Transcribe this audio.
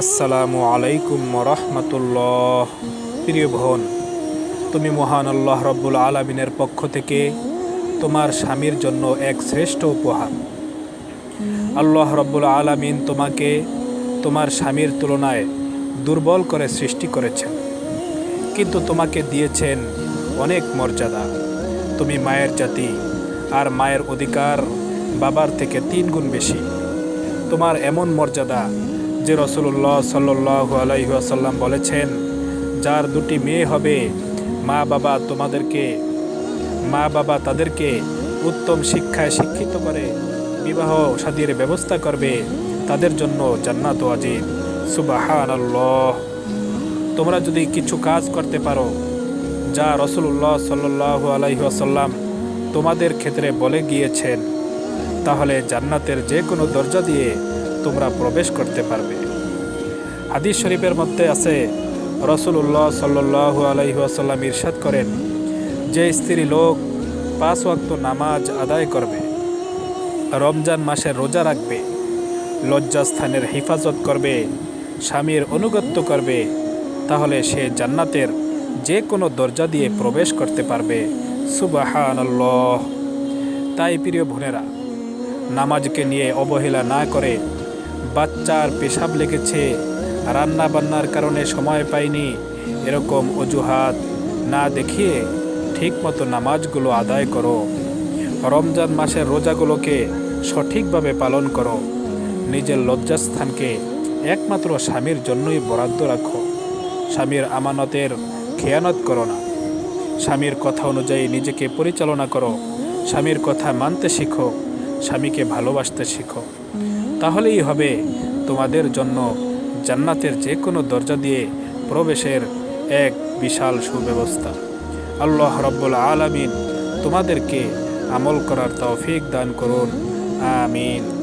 আসসালামু আলাইকুম রহমতুল্লাহ। প্রিয় বোন তুমি মহান আল্লাহ রব্বুল আলমিনের পক্ষ থেকে তোমার স্বামীর জন্য এক শ্রেষ্ঠ উপহার। আল্লাহ রব্বুল আলমিন তোমাকে তোমার স্বামীর তুলনায় দুর্বল করে সৃষ্টি করেছেন, কিন্তু তোমাকে দিয়েছেন অনেক মর্যাদা। তুমি মায়ের জাতি আর মায়ের অধিকার বাবার থেকে তিন গুণ বেশি। তোমার এমন মর্যাদা যে রসুল্লাহ সাল্লাহ আলাইসাল্লাম বলেছেন, যার দুটি মেয়ে হবে মা বাবা তোমাদেরকে মা বাবা তাদেরকে উত্তম শিক্ষায় শিক্ষিত করে, বিবাহ সাদীর ব্যবস্থা করবে, তাদের জন্য জান্নাত আজিব সুবাহান আল্লাহ তোমরা যদি কিছু কাজ করতে পারো, যা রসুল্লাহ সাল্লাহ আলাইসাল্লাম তোমাদের ক্ষেত্রে বলে গিয়েছেন, তাহলে জান্নাতের যে কোনো দরজা দিয়ে তোমরা প্রবেশ করতে পারবে। হাদিস শরীফের মধ্যে আছে রসুল্লাহ সাল্লু আলাইসাল্লাম ইরশাদ করেন, যে স্ত্রী লোক পাঁচ ওয়াক্ত নামাজ আদায় করবে, রমজান মাসে রোজা রাখবে, লজ্জাস্থানের হেফাজত করবে, স্বামীর অনুগত্য করবে, তাহলে সে জান্নাতের যে কোনো দরজা দিয়ে প্রবেশ করতে পারবে। সুবাহান তাই প্রিয় বোনেরা, নামাজকে নিয়ে অবহেলা না করে বাচ্চার পেশাব লেগেছে। রান্না বান্নার কারণে সময় পাইনি। এরকম অজুহাত না দেখিয়ে ঠিকমতো নামাজগুলো আদায় করো। রমজান মাসের রোজাগুলোকে সঠিকভাবে পালন করো। নিজের লজ্জাস্থানকে একমাত্র স্বামীর জন্যই বরাদ্দ রাখো। স্বামীর আমানতের খেয়ানত করো না। স্বামীর কথা অনুযায়ী নিজেকে পরিচালনা করো। স্বামীর কথা মানতে শিখো। স্বামীকে ভালোবাসতে শিখো। তাহলেই হবে। তোমাদের জন্য জান্নাতের যে কোনো দরজা দিয়ে প্রবেশের এক বিশাল সুব্যবস্থা। আল্লাহ রব্বুল আলামিন তোমাদেরকে আমল করার তৌফিক দান করুন। আমিন।